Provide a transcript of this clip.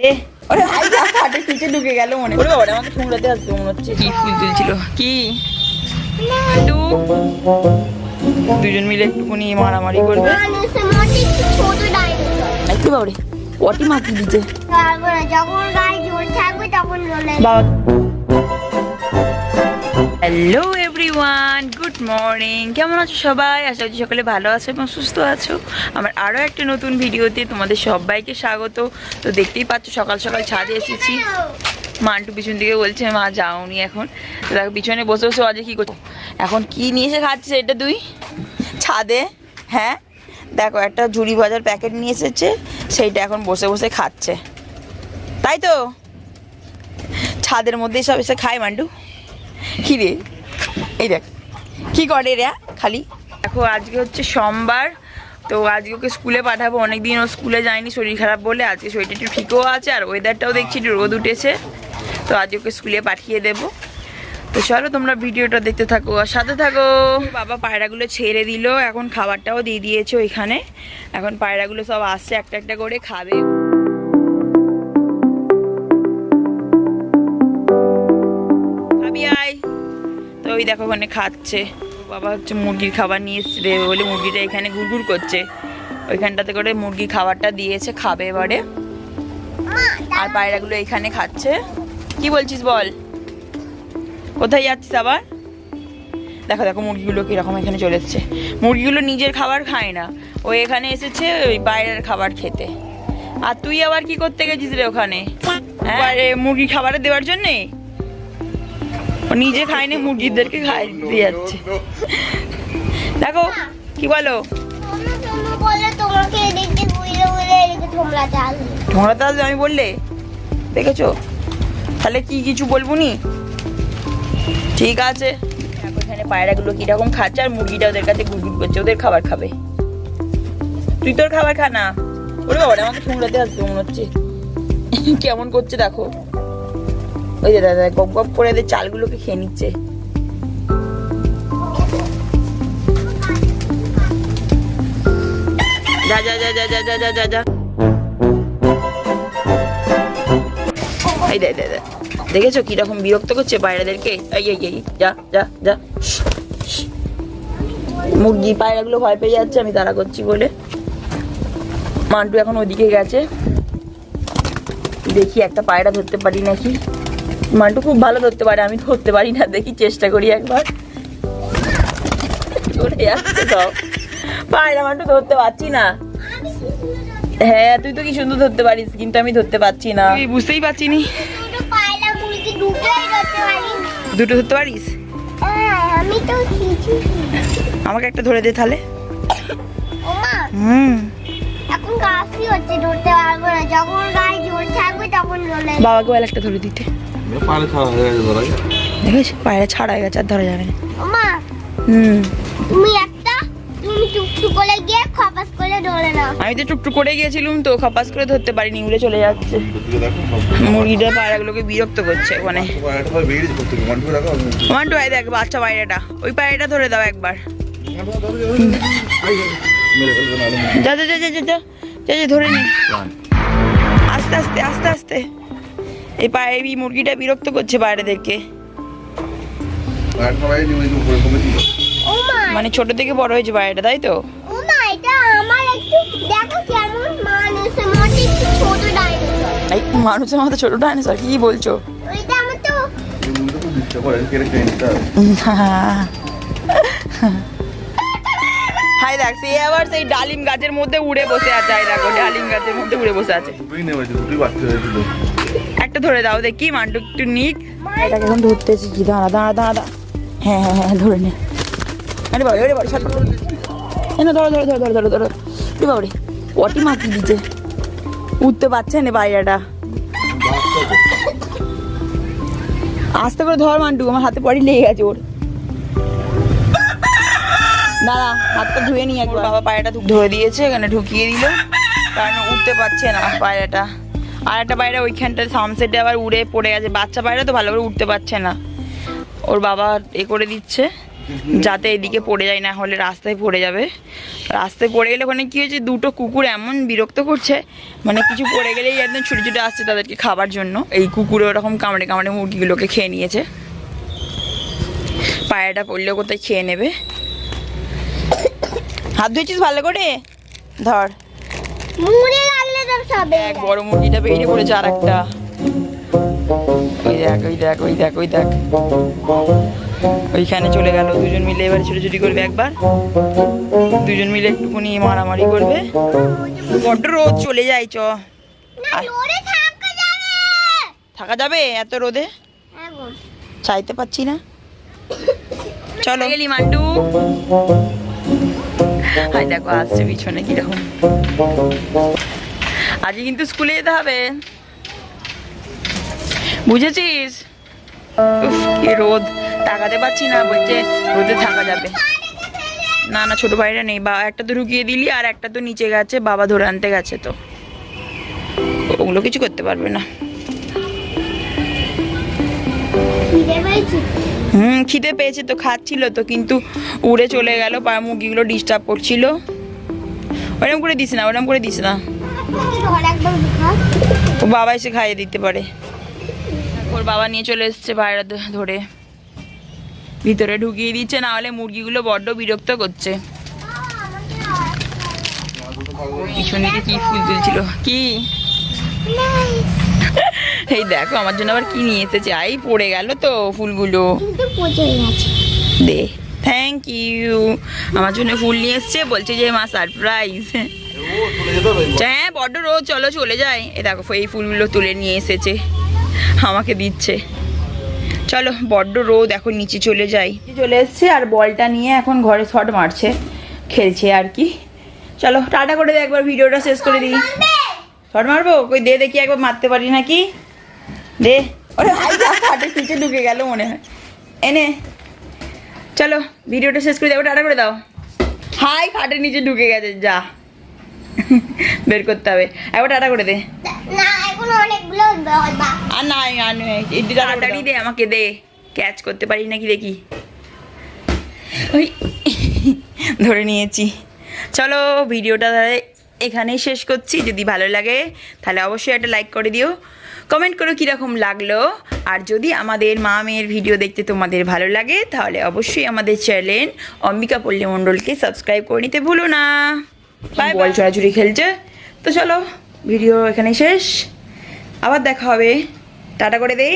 এ ওরে যা নিচে ঢুকে গেল মনে ওরে বাবা রে, আমাকে ঠুংরাতে আসবে মনে হচ্ছে। কি ফুল তুলছিল কি? দুজন মিলে একটুখানি মারামারি করবে। একটু বাবরে যখন গায়ে জোর থাকবে তখন হ্যালো এভরিওয়ান, গুড মর্নিং। কেমন আছো সবাই? আশা করছি সকলে ভালো আছো এবং সুস্থ আছো। আমার আরও একটা নতুন ভিডিওতে তোমাদের সবাইকে স্বাগত। তো দেখতেই পাচ্ছ, সকাল সকাল ছাদে এসেছি। মা মান্টু পিছন দিকে বলছে, মা, যাওনি এখন। দেখো, পিছনে বসে বসে আজকে কী করছ। এখন কি নিয়ে এসে খাচ্ছিস এটা তুই? ছাদে? হ্যাঁ? দেখো, একটা ঝুড়ি ভাজার প্যাকেট নিয়ে এসেছে, সেইটা এখন বসে বসে খাচ্ছে। তাই তো? ছাদের মধ্যে সব এসে খায় কি রে? এই দেখ। কি করে রে, খালি? দেখো, আজকে হচ্ছে সোমবার, তো আজকে ওকে স্কুলে পাঠাবো। অনেকদিন ও স্কুলে যায়নি, শরীর খারাপ বলে। আজকে শরীরটা একটু ঠিকও আছে, আর ওয়েদারটাও দেখছি একটু রোদ উঠেছে। তো আজকে ওকে স্কুলে পাঠিয়ে দেবো। তো চলো, তোমরা ভিডিওটা দেখতে থাকো আর সাথে থাকো। বাবা পায়রাগুলো ছেড়ে দিল, এখন খাবারটাও দিয়ে দিয়েছে ওইখানে। এখন পায়রাগুলো সব আসছে, একটা একটা করে খাবে খাবি। ওই দেখো ওখানে খাচ্ছে। বাবা হচ্ছে মুরগির খাবার নিয়ে এসছে বলে মুরগিটা এখানে ঘুরঘুর করছে। ওইখানটাতে করে মুরগি খাবারটা দিয়েছে, খাবে এবারে। আর পায়রাগুলো এখানে খাচ্ছে। কি বলছিস বল? কোথায় যাচ্ছিস আবার? দেখো দেখো মুরগিগুলো কীরকম এখানে চলে এসছে। মুরগিগুলো নিজের খাবার খায় না। ও এখানে এসেছে ওই বাইরের খাবার খেতে। আর তুই আবার কি করতে গেছিস রে ওখানে? হ্যাঁ? মুরগি খাবারে দেওয়ার জন্যে? ও নিজে খায়নি মুরগিদেরকে খাই দিয়ে যাচ্ছে দেখো কি বলো তো আমি বললে দেখেছ? তাহলে কি কিছু বলব নি? ঠিক আছে। এখানে পায়রাগুলো কীরকম খাচ্ছে আর মুরগিটা ওদের কাছে গুড়গুড় করছে ওদের খাবার খাবে। তুই তোর খাবার খা না। ওরে বাবা আমাকে ঠুংরাতে আসবে মনে হচ্ছে। কেমন করছে দেখো। ওই যে দাদা, গপ গপ করে এদের চালগুলোকে খেয়ে নিচ্ছে। যা যা যা যা যা যা যা যা। দেখেছ কীরকম বিরক্ত করছে পায়রাদেরকে? এই এই যা যা যা। মুরগি পায়রাগুলো ভয় পেয়ে যাচ্ছে, আমি তাড়া করছি বলে। মান্টু এখন ওদিকে গেছে। দেখি একটা পায়রা ধরতে পারি নাকি। মান্টু খুব ভালো ধরতে পারে আমি ধরতে পারি না দেখি চেষ্টা করি একবার। চলে যাচ্ছে সব। পায়রা মান্টু ধরতে পারছি না। হ্যাঁ তুই তো কি সুন্দর ধরতে পারিস কিন্তু আমি ধরতে পারছি না। তুই বুঝতেই পারছি নি। দুটো ধরতে পারি দুটো ধরতে পারিস? আমি তো কিছু আমাকে একটা ধরে দে তাহলে। হুম। এখন কাশি হচ্ছে ধরতে পারব না যখন গায়ে জোর থাকবে তখন বাবাকে একটা ধরে দিতে। পায়রা গেছে আর ধরা যাবে না। আমি তো টুকটুক করে গিয়েছিলাম তো খপাস করে ধরতে পারিনি উড়ে চলে যাচ্ছে। মুরগিটা পায়রাগুলোকে বিরক্ত করছে ওখানে বাচ্চা পায়রাটা। ওই পায়রাটা ধরে দাও একবার। ধরে নি। আস্তে আস্তে আস্তে আস্তে। এই পায়ে এই মুরগিটা বিরক্ত করছে বাইরে দেখে মানে ছোট থেকে বড় হয়েছে বাইরেটা তাই তো? মানুষের মতো ছোট ডাইনোসর। কি বলছো? হাই দেখ সে আবার সেই ডালিম গাছের মধ্যে উড়ে বসে আছে হাই দেখো ডালিম গাছের মধ্যে উড়ে বসে আছে। দুটোই নেমেছে দুটোই বাচ্চা হয়েছিল। ধরে দাও দেখি মান্টু একটু নিক। এটাকে এখন ধরতে শিখি দাঁড়া দাঁড়া দাঁড়া। হ্যাঁ হ্যাঁ হ্যাঁ ধরে নে। আরে বাবা আরে বাবা ছাড় এ না ধরো ধরো ধরো ধরো ধরো ধরো। এ বাবা রে পটি মাকি দিচ্ছে উঠতে পারছে না বাইরেটা। আস্তে করে ধর মান্টু আমার হাতে পড়ি লেগে গেছে ওর। দাঁড়া হাতটা ধুয়ে নিয়ে একবার। বাবা পায়রাটা ধুয়ে দিয়েছে এখানে ঢুকিয়ে দিল। কারণ উঠতে পারছে না পায়রাটা আর একটা পায়রা ওইখানটা সামসেটে আবার উড়ে পড়ে গেছে। বাচ্চা পায়রা তো ভালো করে উঠতে পারছে না। ওর বাবা এ করে দিচ্ছে, যাতে এদিকে পড়ে যায়, না হলে রাস্তায় পড়ে যাবে। রাস্তায় পড়ে গেলে ওখানে কি হয়েছে, দুটো কুকুর এমন বিরক্ত করছে মানে কিছু পড়ে গেলেই একদম ছুটে ছুটে আসছে তাদেরকে খাবার জন্য। এই কুকুরে ওরকম কামড়ে কামড়ে মুরগিগুলোকে খেয়ে নিয়েছে। পায়রাটা পড়লেও কোথায় খেয়ে নেবে। হাত ধুয়েছিস ভালো করে? ধর। বড় মুরগিটা বেরিয়ে পড়েছে আর একটা ওই দেখ ওই দেখ ওই দেখ ওই দেখ। ওইখানে চলে গেল দুজন মিলে এবার ছুটোছুটি করবে একবার। দুজন মিলে একটুখানি মারামারি করবে। বড্ড রোদ চলে যাই চ। থাকা যাবে। এত রোদে? চাইতে পাচ্ছি না। চলো। গেলি মান্টু হাই দেখো আসছে পিছনে কীরকম। আজকে কিন্তু স্কুলে যেতে হবে। বুঝেছিস? কি রোদ। তাকাতে পারছি না বলছে রোদে থাকা যাবে। না না ছোট ভাইরা নেই। বা একটা তো ঢুকিয়ে দিলি আর একটা তো নিচে গেছে বাবা ধরে আনতে গেছে তো। ওগুলো কিছু করতে পারবে না। হুম খিদে পেয়েছে তো খাচ্ছিল তো কিন্তু উড়ে চলে গেল মুরগিগুলো ডিস্টার্ব করছিল। ওরকম করে দিস না ওরকম করে দিস না। ও বাবা এসে খাইয়ে দিতে পারে। ওর বাবা নিয়ে চলে এসছে বাইরে ধরে। ভিতরে ঢুকিয়ে দিচ্ছে না হলে মুরগিগুলো বড্ড বিরক্ত করছে। পিছন দিকে কি ফুল তুলছিল? কি? এই দেখো আমার জন্য আবার কি নিয়ে এসেছে? আই পড়ে গেল তো ফুলগুলো। দে। থ্যাংক ইউ আমার জন্য ফুল নিয়ে এসছে, বলছে যে মা সারপ্রাইজ হ্যাঁ বড্ড রোজ চলো চলে যাই। এ দেখো, এই ফুলগুলো তুলে নিয়ে এসেছে, আমাকে দিচ্ছে। চলো, বড্ড রোদ, এখন নিচে চলে যাই। চলে এসছে, আর বলটা নিয়ে এখন ঘরে শট মারছে, খেলছে আর কি। চলো, টাটা করে দে, একবার ভিডিওটা শেষ করে দিই। শট মারবো? কই, দে দেখি, একবার মারতে পারি নাকি? দে। ওরে ভাই হাটের নিচে ঢুকে গেল মনে হয়। এনে চলো ভিডিওটা শেষ করে দাও টাটা করে দাও। হাই খাটের নিচে ঢুকে গেছে যা। বের করতে হবে। একবার টাটা করে দে। আর না তাড়াতাড়ি দে আমাকে দে। ক্যাচ করতে পারি নাকি দেখি। ওই ধরে নিয়েছি। চলো ভিডিওটা এখানেই শেষ করছি। যদি ভালো লাগে তাহলে অবশ্যই একটা লাইক করে দিও। কমেন্ট করো কীরকম লাগল। আর যদি আমাদের মা মেয়ের ভিডিও দেখতে তোমাদের ভালো লাগে তাহলে অবশ্যই আমাদের চ্যানেল অম্বিকা পল্লী মণ্ডলকে সাবস্ক্রাইব করে নিতে ভুলো না। বাই বল চড়াচুরি খেলছে? তো চলো ভিডিও এখানে শেষ। আবার দেখা হবে। টাটা করে দেই।